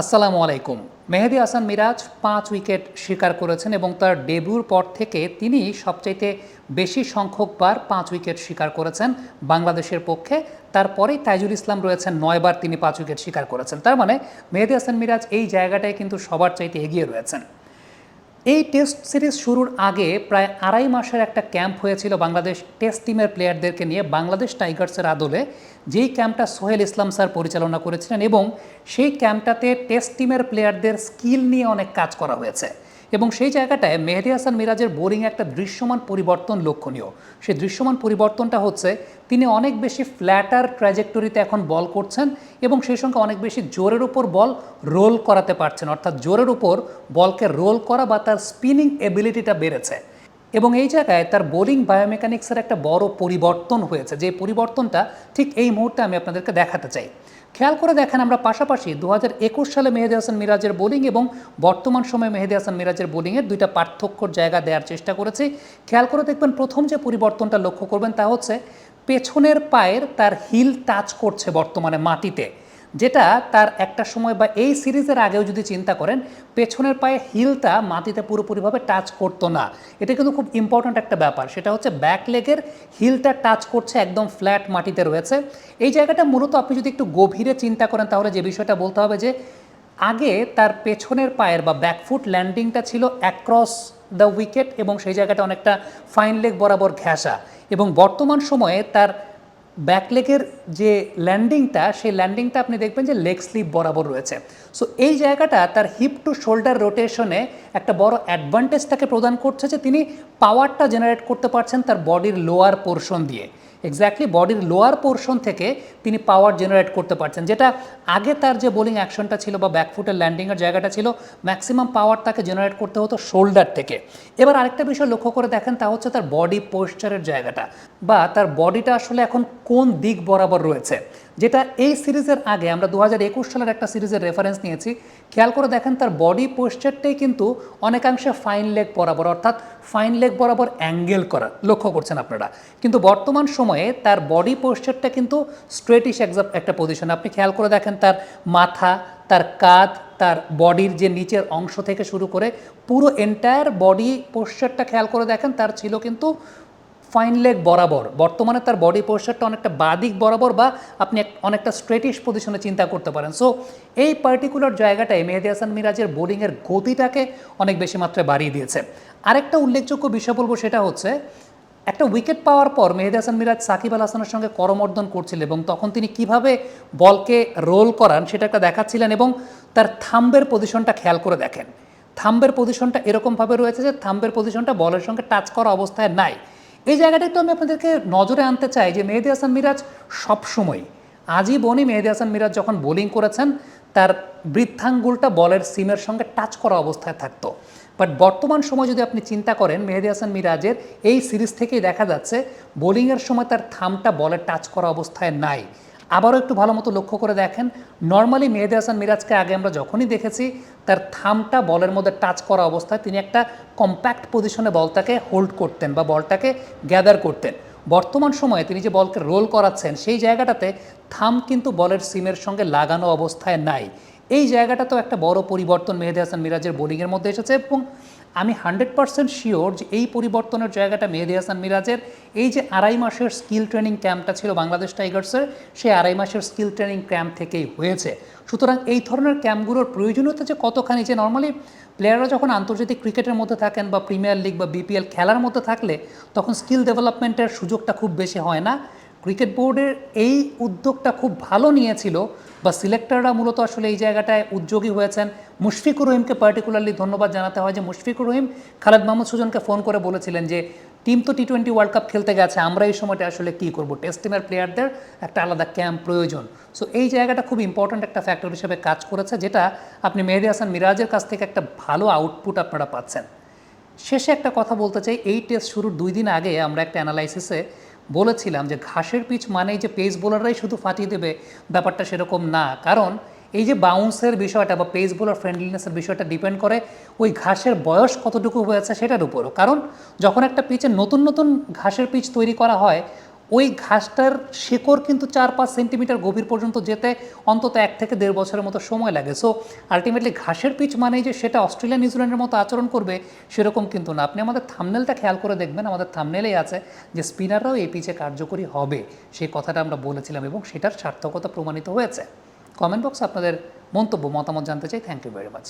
আসসালামু আলাইকুম। মেহেদি হাসান মিরাজ পাঁচ উইকেট শিকার করেছেন এবং তার ডেবিউর পর থেকে তিনি সবচাইতে বেশি সংখ্যকবার পাঁচ উইকেট শিকার করেছেন বাংলাদেশের পক্ষে। তারপরেই তাইজুল ইসলাম রয়েছেন নয়বার তিনি পাঁচ উইকেট শিকার করেছেন। তার মানে মেহেদি হাসান মিরাজ এই জায়গাটায় কিন্তু সবার চাইতে এগিয়ে রয়েছেন। এই টেস্ট সিরিজ শুরুর আগে প্রায় আড়াই মাসের একটা ক্যাম্প হয়েছিল বাংলাদেশ টেস্ট টিমের প্লেয়ারদেরকে নিয়ে বাংলাদেশ টাইগার্সের আদলে। যেই ক্যাম্পটা সোহেল ইসলাম স্যার পরিচালনা করেছিলেন এবং সেই ক্যাম্পটাতে টেস্ট টিমের প্লেয়ারদের স্কিল নিয়ে অনেক কাজ করা হয়েছে। এবং সেই জায়গাটায় মেহেদি হাসান মিরাজের বোলিংয়ে একটা দৃশ্যমান পরিবর্তন লক্ষণীয়। সেই দৃশ্যমান পরিবর্তনটা হচ্ছে, তিনি অনেক বেশি ফ্ল্যাটার ট্র্যাজেক্টরিতে এখন বল করছেন এবং সেই সঙ্গে অনেক বেশি জোরের উপর বল রোল করাতে পারছেন। অর্থাৎ জোরের উপর বলকে রোল করা বা তার স্পিনিং এবিলিটিটা বেড়েছে। এবং এই জায়গায় তার বোলিং বায়োমেকানিক্সের একটা বড় পরিবর্তন হয়েছে। যে পরিবর্তনটা ঠিক এই মুহূর্তে আমি আপনাদেরকে দেখাতে চাই। খেয়াল করে দেখেন আমরা পাশাপাশি দু হাজার একুশ সালে মেহেদি হাসান মিরাজের বোলিং এবং বর্তমান সময়ে মেহেদি হাসান মিরাজের বোলিংয়ের দুইটা পার্থক্যর জায়গা দেওয়ার চেষ্টা করেছি। খেয়াল করে দেখবেন প্রথম যে পরিবর্তনটা লক্ষ্য করবেন তা হচ্ছে পেছনের পায়ের তার হিল টাচ করছে বর্তমানে মাটিতে। যেটা তার একটা সময় বা এই সিরিজের আগেও যদি চিন্তা করেন, পেছনের পায়ে হিলটা মাটিতে পুরোপুরিভাবে টাচ করতো না। এটা কিন্তু খুব ইম্পর্ট্যান্ট একটা ব্যাপার। সেটা হচ্ছে ব্যাক লেগের হিলটা টাচ করছে একদম ফ্ল্যাট মাটিতে রয়েছে। এই জায়গাটা মূলত আপনি যদি একটু গভীরে চিন্তা করেন, তাহলে যে বিষয়টা বলতে হবে যে, আগে তার পেছনের পায়ের বা ব্যাকফুট ল্যান্ডিংটা ছিল অ্যাক্রস দ্য উইকেট এবং সেই জায়গাটা অনেকটা ফাইন লেগ বরাবর ঘেঁষা। এবং বর্তমান সময়ে তার ব্যাকলেগের যে ল্যান্ডিংটা, সেই ল্যান্ডিংটা আপনি দেখবেন যে লেগ স্লিপ বরাবর রয়েছে। সো এই জায়গাটা তার হিপ টু শোল্ডার রোটেশনে একটা বড় অ্যাডভান্টেজ তাকে প্রদান করছে যে তিনি পাওয়ারটা জেনারেট করতে পারছেন তার বডির লোয়ার পোর্শন দিয়ে। এক্স্যাক্টলি বডির লোয়ার পোর্শন থেকে তিনি পাওয়ার জেনারেট করতে পারছেন। যেটা আগে তার যে বোলিং অ্যাকশনটা ছিল বা ব্যাকফুটের ল্যান্ডিংয়ের জায়গাটা ছিল ম্যাক্সিমাম পাওয়ার তাকে জেনারেট করতে হতো শোল্ডার থেকে। এবার আরেকটা বিষয় লক্ষ্য করে দেখেন, তা হচ্ছে তার বডি পোস্টারের জায়গাটা বা তার বডিটা আসলে এখন কোন দিক বরাবর রয়েছে। যেটা এই সিরিজের আগে, আমরা দু হাজার একুশ সালের একটা সিরিজের রেফারেন্স নিয়েছি। খেয়াল করে দেখেন, তার বডি পোস্টারটাই কিন্তু অনেকাংশে ফাইন লেগ বরাবর, অর্থাৎ ফাইন লেগ বরাবর অ্যাঙ্গেল করা, লক্ষ্য করছেন আপনারা। কিন্তু বর্তমান সময়ে তার বডি পোশ্চারটা কিন্তু স্ট্রেটিশ একটা পজিশন আপনি খেয়াল করে দেখেন তার মাথা, তার কাঁধ, তার বডির যে নিচের অংশ থেকে শুরু করে পুরো এন্টায়ার বডি পোশ্চারটা খেয়াল করে দেখেন, তার ছিল কিন্তু ফাইন লেগ বরাবর, বর্তমানে তার বডি পোস্টারটা অনেকটা বাদিক বরাবর বা আপনি অনেকটা স্ট্রেটিশ পজিশনে চিন্তা করতে পারেন। সো এই পার্টিকুলার জায়গাটায় মেহেদি হাসান মিরাজের বোলিংয়ের গতিটাকে অনেক বেশি মাত্রায় বাড়িয়ে দিয়েছে। আরেকটা উল্লেখযোগ্য বিষয় বলব সেটা হচ্ছে, একটা উইকেট পাওয়ার পর মেহেদি হাসান মিরাজ সাকিব আল হাসানের সঙ্গে করমর্দন করছিলেন এবং তখন তিনি কীভাবে বলকে রোল করান সেটা একটা দেখাচ্ছিলেন এবং তার থাম্বের পজিশনটা খেয়াল করে দেখেন। থাম্বের পজিশনটা এরকমভাবে রয়েছে যে থাম্বের পজিশনটা বলের সঙ্গে টাচ করা অবস্থায় নাই। এই জায়গাটা একটু আমি আপনাদেরকে নজরে আনতে চাই যে মেহেদি হাসান মিরাজ সবসময় আজীবনই মেহেদি হাসান মিরাজ যখন বোলিং করেছেন, তার বৃদ্ধাঙ্গুলটা বলের সিমের সঙ্গে টাচ করা অবস্থায় থাকতো। বাট বর্তমান সময় যদি আপনি চিন্তা করেন, মেহেদি হাসান মিরাজের এই সিরিজ থেকেই দেখা যাচ্ছে, বোলিংয়ের সময় তার থামটা বলে টাচ করা অবস্থায় নাই। আবারও একটু ভালো মতো লক্ষ্য করে দেখেন। নর্মালি মেহেদি হাসান মিরাজকে আগে আমরা যখনই দেখেছি, তার থামটা বলের মধ্যে টাচ করা অবস্থায় তিনি একটা কম্প্যাক্ট পজিশনে বলটাকে হোল্ড করতেন বা বলটাকে গ্যাদার করতেন। বর্তমান সময়ে তিনি যে বলকে রোল করাচ্ছেন, সেই জায়গাটাতে থাম কিন্তু বলের সিমের সঙ্গে লাগানো অবস্থায় নাই। এই জায়গাটাতেও একটা বড় পরিবর্তন মেহেদি হাসান মিরাজের বোলিংয়ের মধ্যে এসেছে এবং আমি হান্ড্রেড পার্সেন্ট শিওর যে এই পরিবর্তনের জায়গাটা মেহেদি হাসান মিরাজের, এই যে আড়াই মাসের স্কিল ট্রেনিং ক্যাম্পটা ছিল বাংলাদেশ টাইগার্সের সেই আড়াই মাসের স্কিল ট্রেনিং ক্যাম্প থেকেই হয়েছে। সুতরাং এই ধরনের ক্যাম্পগুলোর প্রয়োজনীয়তা যে কতখানি, যে নর্মালি প্লেয়াররা যখন আন্তর্জাতিক ক্রিকেটের মধ্যে থাকেন বা প্রিমিয়ার লিগ বা বিপিএল খেলার মধ্যে থাকলে, তখন স্কিল ডেভেলপমেন্টের সুযোগটা খুব বেশি হয় না। ক্রিকেট বোর্ডের এই উদ্যোগটা খুব ভালো নিয়েছিল, বা সিলেক্টররা মূলত আসলে এই জায়গাটায় উদ্যোগী হয়েছেন। মুশফিকুর রহিমকে পার্টিকুলারলি ধন্যবাদ জানাতে হয় যে মুশফিকুর রহিম, খালেদ মাহমুদ সুজনকে ফোন করে বলেছিলেন যে, টিম তো টি টোয়েন্টি ওয়ার্ল্ড কাপ খেলতে গেছে, আমরা এই সময়টা আসলে কী করব? টেস্ট টিমের প্লেয়ারদের একটা আলাদা ক্যাম্প প্রয়োজন। সো এই জায়গাটা খুব ইম্পর্ট্যান্ট একটা ফ্যাক্টর হিসেবে কাজ করেছে, যেটা আপনি মেহেদি হাসান মিরাজের কাছ থেকে একটা ভালো আউটপুট আপনারা পাচ্ছেন। শেষে একটা কথা বলতে চাই, এই টেস্ট শুরুর দুই দিন আগে আমরা একটা অ্যানালাইসিসে বলেছিলাম যে ঘাসের পিচ মানেই যে পেস বোলাররাই শুধু ফাটিয়ে দেবে, ব্যাপারটা সেরকম না। কারণ এই যে বাউন্সের বিষয়টা বা পেস বোলার ফ্রেন্ডলিনেসের বিষয়টা ডিপেন্ড করে, ওই ঘাসের বয়স কতটুকু হয়েছে সেটার উপরও। কারণ যখন একটা পিচে নতুন নতুন ঘাসের পিচ তৈরি করা হয় ওই ঘাসটার শেকড় কিন্তু চার পাঁচ সেন্টিমিটার গভীর পর্যন্ত যেতে অন্তত এক থেকে দেড় বছরের মতো সময় লাগে। সো আলটিমেটলি ঘাসের পিচ মানেই যে সেটা অস্ট্রেলিয়া, নিউজিল্যান্ডের মতো আচরণ করবে সেরকম কিন্তু না। আপনি আমাদের থামনেলটা খেয়াল করে দেখবেন, আমাদের থামনেলেই আছে যে স্পিনাররাও এই পিচে কার্যকরী হবে। সেই কথাটা আমরা বলেছিলাম এবং সেটার সার্থকতা প্রমাণিত হয়েছে। কমেন্ট বক্সে আপনাদের মন্তব্য, মতামত জানতে চাই। Thank you very much